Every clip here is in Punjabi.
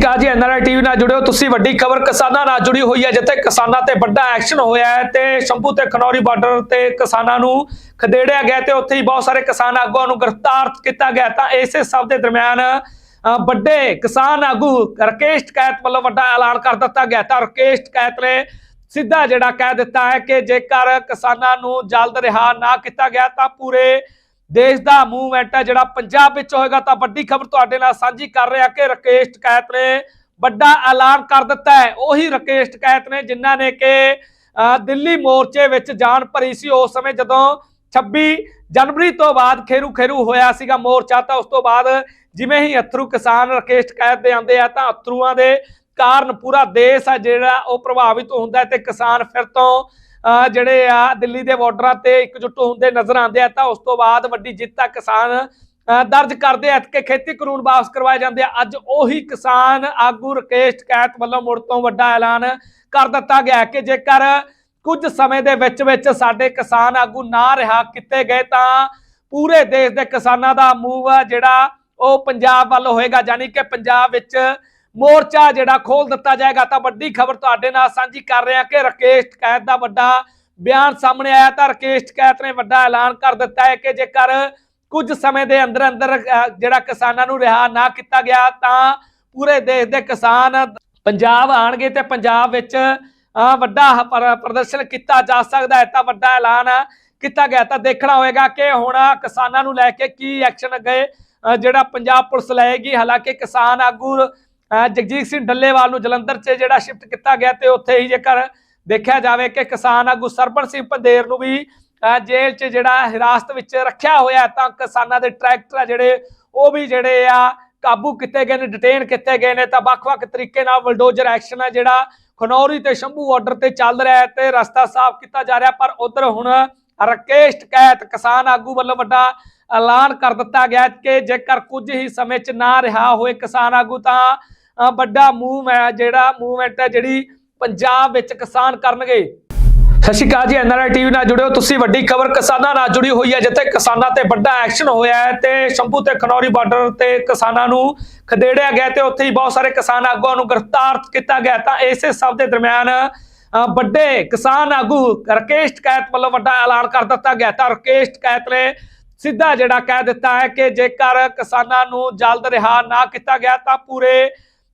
ਕਾ ਜੀ ਐਨਆਰਆਈ ਟੀਵੀ ਨਾਲ ਜੁੜਿਓ। ਤੁਸੀਂ ਵੱਡੀ ਖਬਰ ਕਿਸਾਨਾਂ ਨਾਲ ਜੁੜੀ ਹੋਈ ਹੈ, ਜਿੱਥੇ ਕਿਸਾਨਾਂ ਤੇ ਵੱਡਾ ਐਕਸ਼ਨ ਹੋਇਆ ਹੈ ਤੇ ਸ਼ੰਭੂ ਤੇ ਖਨੌਰੀ ਬਾਰਡਰ ਤੇ ਕਿਸਾਨਾਂ ਨੂੰ ਖਦੇੜਿਆ ਗਿਆ ਤੇ ਉੱਥੇ ਹੀ ਬਹੁਤ ਸਾਰੇ ਕਿਸਾਨ ਆਗੂਆਂ ਨੂੰ ਗ੍ਰਿਫਤਾਰ ਕੀਤਾ ਗਿਆ। ਤਾਂ ਇਸੇ ਸਭ ਦੇ ਦਰਮਿਆਨ ਵੱਡੇ ਕਿਸਾਨ ਆਗੂ ਰਕੇਸ਼ ਟਕੈਤ ਵੱਲੋਂ ਵੱਡਾ ਐਲਾਨ ਕਰ ਦਿੱਤਾ ਗਿਆ। ਤਾਂ ਰਕੇਸ਼ ਟਕੈਤ ਨੇ ਸਿੱਧਾ ਜਿਹੜਾ ਕਹਿ ਦਿੱਤਾ ਹੈ ਕਿ ਜੇਕਰ ਕਿਸਾਨਾਂ ਨੂੰ ਜਲਦ ਰਿਹਾ ਨਾ ਕੀਤਾ ਗਿਆ ਤਾਂ ਪੂਰੇ ਦੇਸ਼ ਦਾ ਮੂਵਮੈਂਟ ਹੈ, ਜਿਹੜਾ ਪੰਜਾਬ ਵਿੱਚ ਹੋਏਗਾ ਤਾਂ ਵੱਡੀ ਖਬਰ ਤੁਹਾਡੇ ਨਾਲ ਸਾਂਝੀ ਕਰ ਰਿਹਾ ਕਿ ਰਕੇਸ਼ ਟਕੈਤ ਨੇ ਵੱਡਾ ਐਲਾਨ ਕਰ ਦਿੱਤਾ ਹੈ। ਉਹੀ ਰਕੇਸ਼ ਟਕੈਤ ਨੇ ਜਿਨ੍ਹਾਂ ਨੇ ਕਿ ਦਿੱਲੀ ਮੋਰਚੇ ਵਿੱਚ ਜਾਨ ਭਰੀ ਸੀ। ਉਸ ਸਮੇਂ ਜਦੋਂ 26 ਜਨਵਰੀ ਤੋਂ ਬਾਅਦ ਖੇਰੂ ਖੇਰੂ ਹੋਇਆ ਸੀਗਾ ਮੋਰਚਾ, ਤਾਂ ਉਸ ਤੋਂ ਬਾਅਦ ਜਿਵੇਂ ਹੀ ਅਥਰੂ ਕਿਸਾਨ ਰਕੇਸ਼ ਟਕੈਤ ਦੇ ਆਉਂਦੇ ਆ, ਤਾਂ ਅਥਰੂਆਂ ਦੇ ਕਾਰਨ ਪੂਰਾ ਦੇਸ਼ ਆ ਜਿਹੜਾ, ਉਹ ਪ੍ਰਭਾਵਿਤ ਹੁੰਦਾ ਹੈ ਤੇ ਕਿਸਾਨ ਫਿਰ ਤੋਂ ਜਿਹੜੇ ਆ ਦਿੱਲੀ ਦੇ ਬਾਰਡਰਾਂ ਤੇ ਇਕਜੁੱਟ ਹੁੰਦੇ ਨਜ਼ਰ ਆਉਂਦੇ ਆ, ਤਾਂ ਉਸ ਤੋਂ ਬਾਅਦ ਵੱਡੀ ਜਿੱਤ ਤੱਕ ਕਿਸਾਨ ਦਰਜ ਕਰਦੇ ਆ ਕਿ ਖੇਤੀ ਕਾਨੂੰਨ ਵਾਪਸ ਕਰਵਾਏ ਜਾਂਦੇ ਆ। ਅੱਜ ਉਹੀ ਕਿਸਾਨ ਆਗੂ ਰਕੇਸ਼ ਟਕੈਤ ਵੱਲੋਂ ਮੁੜ ਤੋਂ ਵੱਡਾ ਐਲਾਨ ਕਰ ਦਿੱਤਾ ਗਿਆ ਕਿ ਜੇਕਰ ਕੁਝ ਸਮੇਂ ਦੇ ਵਿੱਚ ਵਿੱਚ ਸਾਡੇ ਕਿਸਾਨ ਆਗੂ ਨਾ ਰਿਹਾ, ਕੀਤੇ ਗਏ ਤਾਂ ਪੂਰੇ ਦੇਸ਼ ਦੇ ਕਿਸਾਨਾਂ ਦਾ ਮੂਵ ਜਿਹੜਾ ਉਹ ਪੰਜਾਬ ਵੱਲ ਹੋਏਗਾ। ਯਾਨੀ ਕਿ ਪੰਜਾਬ ਵਿੱਚ ਮੋਰਚਾ ਜਿਹੜਾ ਖੋਲ ਦਿੱਤਾ ਜਾਏਗਾ, ਤਾਂ ਵੱਡੀ ਖਬਰ ਤੁਹਾਡੇ ਨਾਲ ਸਾਂਝੀ ਕਰ ਰਿਹਾ ਕਿ ਰਕੇਸ਼ ਟਕੈਤ ਦਾ ਵੱਡਾ ਬਿਆਨ ਸਾਹਮਣੇ ਆਇਆ, ਤਾਂ ਰਕੇਸ਼ ਟਕੈਤ ਨੇ ਵੱਡਾ ਐਲਾਨ ਕਰ ਦਿੱਤਾ ਹੈ ਕਿ ਜੇਕਰ ਕੁਝ ਸਮੇਂ ਦੇ ਅੰਦਰ ਅੰਦਰ ਜਿਹੜਾ ਕਿਸਾਨਾਂ ਨੂੰ ਰਿਹਾ ਨਾ ਕੀਤਾ ਗਿਆ, ਤਾਂ ਪੂਰੇ ਦੇਸ਼ ਦੇ ਕਿਸਾਨ ਪੰਜਾਬ ਆਣਗੇ ਤੇ ਪੰਜਾਬ ਵਿੱਚ ਵੱਡਾ ਪ੍ਰਦਰਸ਼ਨ ਕੀਤਾ ਜਾ ਸਕਦਾ ਹੈ, ਤਾਂ ਵੱਡਾ ਐਲਾਨ ਕੀਤਾ ਗਿਆ। ਤਾਂ ਦੇਖਣਾ ਹੋਏਗਾ ਕਿ ਹੁਣ ਕਿਸਾਨਾਂ ਨੂੰ ਲੈ ਕੇ ਕੀ ਐਕਸ਼ਨ ਅੱਗੇ ਜਿਹੜਾ ਪੰਜਾਬ ਪੁਲਿਸ ਲਏਗੀ। ਹਾਲਾਂਕਿ ਕਿਸਾਨ ਆਗੂ ਜਗਜੀਤ ਸਿੰਘ ਡੱਲੇਵਾਲ ਨੂੰ ਜਲੰਧਰ 'ਚ ਜਿਹੜਾ ਸ਼ਿਫਟ ਕੀਤਾ ਗਿਆ ਤੇ ਉੱਥੇ ਹੀ ਜੇਕਰ ਦੇਖਿਆ ਜਾਵੇ ਕਿ ਕਿਸਾਨ ਆਗੂ ਸਰਪਣ ਸਿੰਘ ਪੰਦੇਰ ਨੂੰ ਵੀ ਜੇਲ੍ਹ 'ਚ ਜਿਹੜਾ ਹਿਰਾਸਤ ਵਿੱਚ ਰੱਖਿਆ ਹੋਇਆ ਤਾਂ ਕਿਸਾਨਾਂ ਦੇ ਟਰੈਕਟਰ ਆ ਜਿਹੜੇ, ਉਹ ਵੀ ਜਿਹੜੇ ਆ ਕਾਬੂ ਕੀਤੇ ਗਏ ਨੇ ਡਿਟੇਨ ਕੀਤੇ ਗਏ ਨੇ, ਤਾਂ ਵੱਖ-ਵੱਖ ਤਰੀਕੇ ਨਾਲ ਬਲਡੋਜ਼ਰ ਐਕਸ਼ਨ ਆ ਜਿਹੜਾ ਖਨੌਰੀ ਤੇ ਸ਼ੰਭੂ ਬਾਰਡਰ ਤੇ ਚੱਲ ਰਿਹਾ ਹੈ ਤੇ ਰਸਤਾ ਸਾਫ਼ ਕੀਤਾ ਜਾ ਰਿਹਾ, ਪਰ ਉਧਰ ਹੁਣ ਰਕੇਸ਼ ਟਕੈਤ ਕਿਸਾਨ ਆਗੂ ਵੱਲੋਂ ਵੱਡਾ ਐਲਾਨ ਕਰ ਦਿੱਤਾ ਗਿਆ ਕਿ ਜੇਕਰ ਕੁਝ ਹੀ ਸਮੇਂ 'ਚ ਨਾ ਰਿਹਾ ਹੋਏ ਕਿਸਾਨ ਆਗੂ, ਤਾਂ ਵੱਡਾ ਮੂਵ ਹੈ, ਜਿਹੜਾ ਮੂਵਮੈਂਟ ਹੈ ਜਿਹੜੀ ਪੰਜਾਬ ਵਿੱਚ ਕਿਸਾਨ ਕਰਨਗੇ। ਸਤਿ ਸ਼੍ਰੀ ਅਕਾਲ ਜੀ ਐਨਆਰਆਈ ਟੀਵੀ ਨਾਲ ਜੁੜਿਓ। ਤੁਸੀਂ ਵੱਡੀ ਖਬਰ ਕਿਸਾਨਾਂ ਨਾਲ ਜੁੜੀ ਹੋਈ ਹੈ, ਜਿੱਥੇ ਕਿਸਾਨਾਂ ਤੇ ਵੱਡਾ ਐਕਸ਼ਨ ਹੋਇਆ ਹੈ ਤੇ ਸ਼ੰਭੂ ਤੇ ਖਨੌਰੀ ਬਾਰਡਰ ਤੇ ਕਿਸਾਨਾਂ ਨੂੰ ਖਦੇੜਿਆ ਗਿਆ ਤੇ ਉੱਥੇ ਹੀ ਬਹੁਤ ਸਾਰੇ ਕਿਸਾਨ ਆਗੂਆਂ ਨੂੰ ਗ੍ਰਿਫਤਾਰ ਕੀਤਾ ਗਿਆ। ਤਾਂ ਇਸੇ ਸਭ ਦੇ ਦਰਮਿਆਨ ਵੱਡੇ ਕਿਸਾਨ ਆਗੂ ਰਕੇਸ਼ ਟਕੈਤ ਵੱਲੋਂ ਵੱਡਾ ਐਲਾਨ ਕਰ ਦਿੱਤਾ ਗਿਆ। ਤਾਂ ਰਕੇਸ਼ ਟਕੈਤ ਨੇ ਸਿੱਧਾ ਜਿਹੜਾ ਕਹਿ ਦਿੱਤਾ ਹੈ ਕਿ ਜੇਕਰ ਕਿਸਾਨਾਂ ਨੂੰ ਜਲਦ ਰਿਹਾ ਨਾ ਕੀਤਾ ਗਿਆ, ਤਾਂ ਪੂਰੇ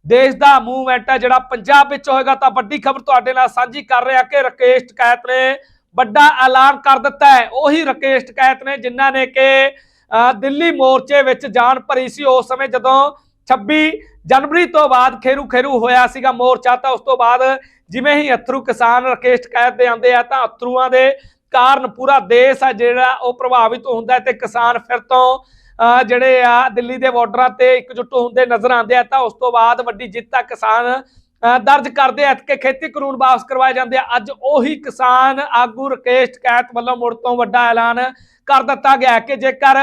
ਦੇਸ਼ ਦਾ ਮੂਵਮੈਂਟ ਹੈ ਜਿਹੜਾ ਪੰਜਾਬ ਵਿੱਚ ਹੋਏਗਾ ਤਾਂ ਵੱਡੀ ਖਬਰ ਤੁਹਾਡੇ ਨਾਲ ਸਾਂਝੀ ਕਰ ਰਿਹਾ ਕਿ ਰਕੇਸ਼ ਟਕੈਤ ਨੇ ਵੱਡਾ ਐਲਾਨ ਕਰ ਦਿੱਤਾ ਹੈ। ਉਹੀ ਰਕੇਸ਼ ਟਕੈਤ ਨੇ ਜਿਨ੍ਹਾਂ ਨੇ ਕਿ ਦਿੱਲੀ ਮੋਰਚੇ ਵਿੱਚ ਜਾਨ ਭਰੀ ਸੀ। ਉਸ ਸਮੇਂ ਜਦੋਂ 26 ਜਨਵਰੀ ਤੋਂ ਬਾਅਦ ਖੇਰੂ ਖੇਰੂ ਹੋਇਆ ਸੀਗਾ ਮੋਰਚਾ, ਤਾਂ ਉਸ ਤੋਂ ਬਾਅਦ ਜਿਵੇਂ ਹੀ ਅਥਰੂ ਕਿਸਾਨ ਰਕੇਸ਼ ਟਕੈਤ ਦੇ ਆਉਂਦੇ ਆ, ਤਾਂ ਅਥਰੂਆਂ ਦੇ ਕਾਰਨ ਪੂਰਾ ਦੇਸ਼ ਆ ਜਿਹੜਾ, ਉਹ ਪ੍ਰਭਾਵਿਤ ਹੁੰਦਾ ਹੈ ਤੇ ਕਿਸਾਨ ਫਿਰ ਤੋਂ ਜਿਹੜੇ ਆ ਦਿੱਲੀ ਦੇ ਬਾਰਡਰਾਂ ਤੇ ਇਕਜੁੱਟ ਹੁੰਦੇ ਨਜ਼ਰ ਆਉਂਦੇ ਆ, ਤਾਂ ਉਸ ਤੋਂ ਬਾਅਦ ਵੱਡੀ ਜਿੱਤ ਤੱਕ ਕਿਸਾਨ ਦਰਜ ਕਰਦੇ ਆ ਕਿ ਖੇਤੀ ਕਾਨੂੰਨ ਵਾਪਸ ਕਰਵਾਏ ਜਾਂਦੇ ਆ। ਅੱਜ ਉਹੀ ਕਿਸਾਨ ਆਗੂ ਰਕੇਸ਼ ਟਕੈਤ ਵੱਲੋਂ ਮੁੜ ਤੋਂ ਵੱਡਾ ਐਲਾਨ ਕਰ ਦਿੱਤਾ ਗਿਆ ਕਿ ਜੇਕਰ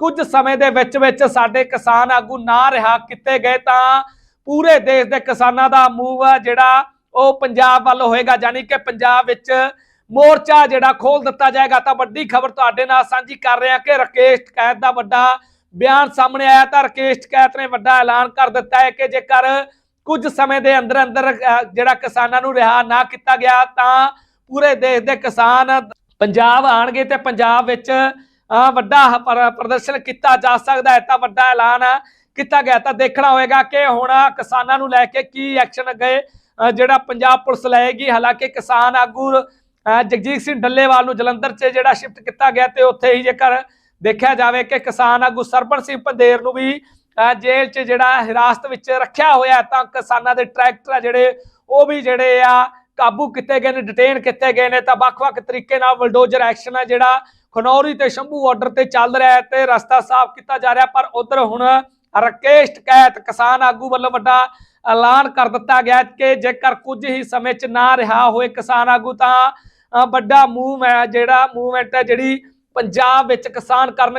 ਕੁਝ ਸਮੇਂ ਦੇ ਵਿੱਚ ਵਿੱਚ ਸਾਡੇ ਕਿਸਾਨ ਆਗੂ ਨਾ ਰਿਹਾ ਕੀਤੇ ਗਏ, ਤਾਂ ਪੂਰੇ ਦੇਸ਼ ਦੇ ਕਿਸਾਨਾਂ ਦਾ ਮੂਵ ਜਿਹੜਾ ਉਹ ਪੰਜਾਬ ਵੱਲ ਹੋਏਗਾ। ਯਾਨੀ ਕਿ ਪੰਜਾਬ ਵਿੱਚ ਮੋਰਚਾ ਜਿਹੜਾ ਖੋਲ ਦਿੱਤਾ ਜਾਏਗਾ ਤਾਂ ਵੱਡੀ ਖਬਰ ਤੁਹਾਡੇ ਨਾਲ ਸਾਂਝੀ ਕਰ ਰਿਹਾ ਕਿ ਰਕੇਸ਼ ਟਕੈਤ ਦਾ ਵੱਡਾ ਬਿਆਨ ਸਾਹਮਣੇ ਆਇਆ ਤਾਂ ਰਕੇਸ਼ ਟਕੈਤ ਨੇ ਵੱਡਾ ਐਲਾਨ ਕਰ ਦਿੱਤਾ ਹੈ ਕਿ ਜੇਕਰ ਕੁਝ ਸਮੇਂ ਦੇ ਅੰਦਰ ਅੰਦਰ ਜਿਹੜਾ ਕਿਸਾਨਾਂ ਨੂੰ ਰਿਹਾ ਨਾ ਕੀਤਾ ਗਿਆ ਤਾਂ ਪੂਰੇ ਦੇਸ਼ ਦੇ ਕਿਸਾਨ ਪੰਜਾਬ ਆਣਗੇ ਤੇ ਪੰਜਾਬ ਵਿੱਚ ਵੱਡਾ ਪ੍ਰਦਰਸ਼ਨ ਕੀਤਾ ਜਾ ਸਕਦਾ ਹੈ ਤਾਂ ਵੱਡਾ ਐਲਾਨ ਕੀਤਾ ਗਿਆ ਤਾਂ ਦੇਖਣਾ ਹੋਏਗਾ ਕਿ ਹੁਣ ਕਿਸਾਨਾਂ ਨੂੰ ਲੈ ਕੇ ਕੀ ਐਕਸ਼ਨ ਅੱਗੇ ਜਿਹੜਾ ਪੰਜਾਬ ਪੁਲਿਸ ਲਏਗੀ। ਹਾਲਾਂਕਿ ਕਿਸਾਨ ਆਗੂ ਜਗਜੀਤ ਸਿੰਘ ਡੱਲੇਵਾਲ ਨੂੰ ਜਲੰਧਰ 'ਚ ਜਿਹੜਾ ਸ਼ਿਫਟ ਕੀਤਾ ਗਿਆ ਤੇ ਉੱਥੇ ਹੀ ਜੇਕਰ ਦੇਖਿਆ ਜਾਵੇ ਕਿ ਕਿਸਾਨ ਆਗੂ ਸਰਪਣ ਸਿੰਘ ਪੰਦੇਰ ਨੂੰ ਵੀ ਜੇਲ੍ਹ 'ਚ ਜਿਹੜਾ ਹਿਰਾਸਤ ਵਿੱਚ ਰੱਖਿਆ ਹੋਇਆ ਤਾਂ ਕਿਸਾਨਾਂ ਦੇ ਟਰੈਕਟਰ ਆ ਜਿਹੜੇ, ਉਹ ਵੀ ਜਿਹੜੇ ਆ ਕਾਬੂ ਕੀਤੇ ਗਏ ਨੇ ਡਿਟੇਨ ਕੀਤੇ ਗਏ ਨੇ, ਤਾਂ ਵੱਖ-ਵੱਖ ਤਰੀਕੇ ਨਾਲ ਬਲਡੋਜ਼ਰ ਐਕਸ਼ਨ ਆ ਜਿਹੜਾ ਖਨੌਰੀ ਤੇ ਸ਼ੰਭੂ ਬਾਰਡਰ ਤੇ ਚੱਲ ਰਿਹਾ ਹੈ ਤੇ ਰਸਤਾ ਸਾਫ਼ ਕੀਤਾ ਜਾ ਰਿਹਾ, ਪਰ ਉਧਰ ਹੁਣ ਰਕੇਸ਼ ਟਕੈਤ ਕਿਸਾਨ ਆਗੂ ਵੱਲੋਂ ਵੱਡਾ ਐਲਾਨ ਕਰ ਦਿੱਤਾ ਗਿਆ ਕਿ ਜੇਕਰ ਕੁਝ ਹੀ ਸਮੇਂ 'ਚ ਨਾ ਰਿਹਾ ਹੋਏ ਕਿਸਾਨ ਆਗੂ ਤਾਂ ਵੱਡਾ ਮੂਵ ਹੈ ਜਿਹੜਾ ਮੂਵਮੈਂਟ ਹੈ ਜਿਹੜੀ ਪੰਜਾਬ ਵਿੱਚ ਕਿਸਾਨ ਕਰਨਗੇ।